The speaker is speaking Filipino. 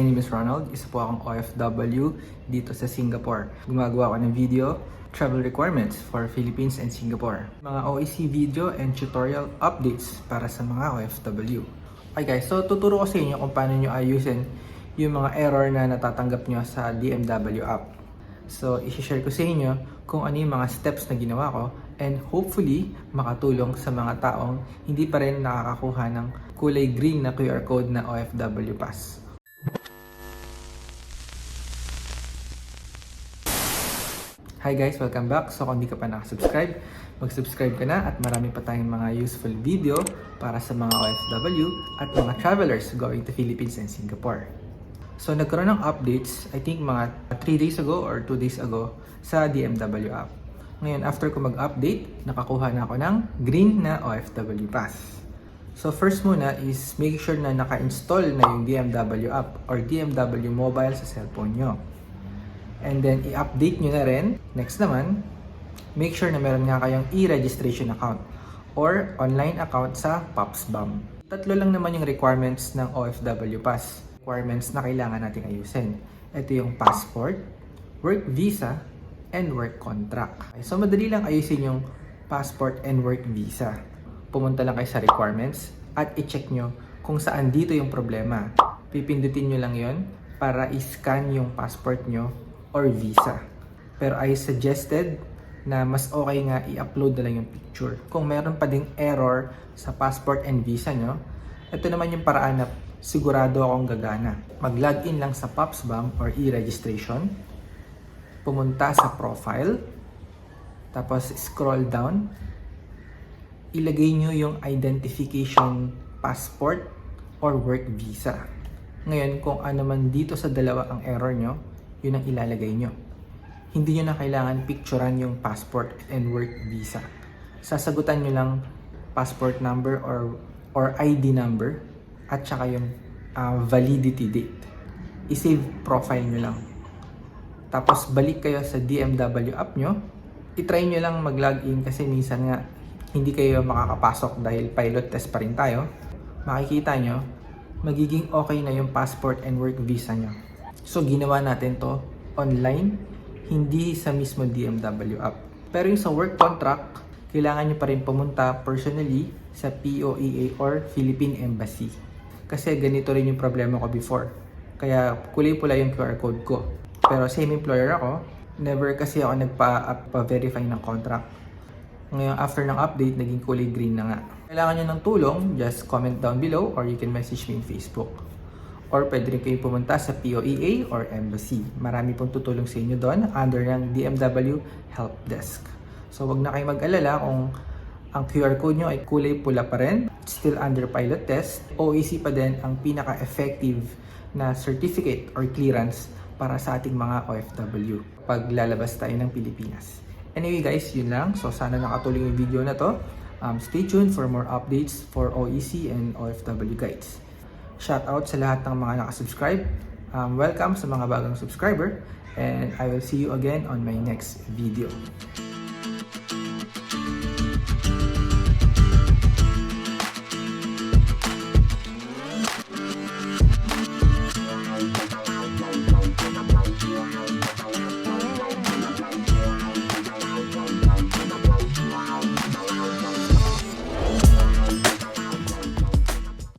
My name is Ronald, isa po akong OFW dito sa Singapore. Gumagawa ako ng video, travel requirements for Philippines and Singapore. Mga OEC video and tutorial updates para sa mga OFW. Okay guys, so tuturo ko sa inyo kung paano nyo ayusin yung mga error na natatanggap nyo sa DMW app. So, isi-share ko sa inyo kung ano yung mga steps na ginawa ko and hopefully makatulong sa mga taong hindi pa rin nakakakuha ng kulay green na QR code na OFW Pass. Hi guys, welcome back. So kung hindi ka pa nakasubscribe, mag-subscribe ka na at marami pa tayong mga useful video para sa mga OFW at mga travelers going to Philippines and Singapore. So nagkaroon ng updates, I think mga 3 days ago or 2 days ago sa DMW app. Ngayon, after ko mag-update, nakakuha na ako ng green na OFW Pass. So first muna is make sure na naka-install na yung DMW app or DMW mobile sa cellphone nyo. And then, i-update nyo na rin. Next naman, make sure na meron nga kayong e-registration account or online account sa PopsBum. Tatlo lang naman yung requirements ng OFW Pass. Requirements na kailangan nating ayusin. Ito yung passport, work visa, and work contract. So, madali lang ayusin yung passport and work visa. Pumunta lang kayo sa requirements at i-check nyo kung saan dito yung problema. Pipindutin nyo lang yon para i-scan yung passport nyo or visa. Pero I suggested na mas okay nga i-upload na lang yung picture. Kung meron pa ding error sa passport and visa nyo, ito naman yung paraan na sigurado akong gagana. Mag-login lang sa PopsBank or e-registration, pumunta sa profile, tapos scroll down, ilagay nyo yung identification passport or work visa. Ngayon, kung ano man dito sa dalawa ang error nyo, yun ang ilalagay nyo. Hindi nyo na kailangan picturean yung passport and work visa. Sasagutan nyo lang passport number or or ID number at saka yung ah, validity date. I-save profile nyo lang. Tapos balik kayo sa DMW app nyo. I-try nyo lang mag-login kasi minsan nga hindi kayo makakapasok dahil pilot test pa rin tayo. Makikita nyo, magiging okay na yung passport and work visa nyo. So, ginawa natin to online, hindi sa mismo DMW app. Pero yung sa work contract, kailangan nyo pa rin pumunta personally sa POEA or Philippine Embassy. Kasi ganito rin yung problema ko before. Kaya kulay pula yung QR code ko. Pero same employer ako, never kasi ako nagpa-verify ng contract. Ngayon, after ng update, naging kulay green na nga. Kailangan nyo ng tulong, just comment down below or you can message me in Facebook. Or pwede rin kayo pumunta sa POEA or Embassy. Marami pong tutulong sa inyo doon under ng DMW Help Desk. So wag na kayo mag-alala kung ang QR code nyo ay kulay pula pa rin. Still under pilot test. OEC pa din ang pinaka-effective na certificate or clearance para sa ating mga OFW pag lalabas tayo ng Pilipinas. Anyway guys, yun lang. So sana nakatulong yung video na to. Um, stay tuned for more updates for OEC and OFW guides shout out sa lahat ng mga nakasubscribe. Um, welcome sa mga bagong subscriber and I will see you again on my next video.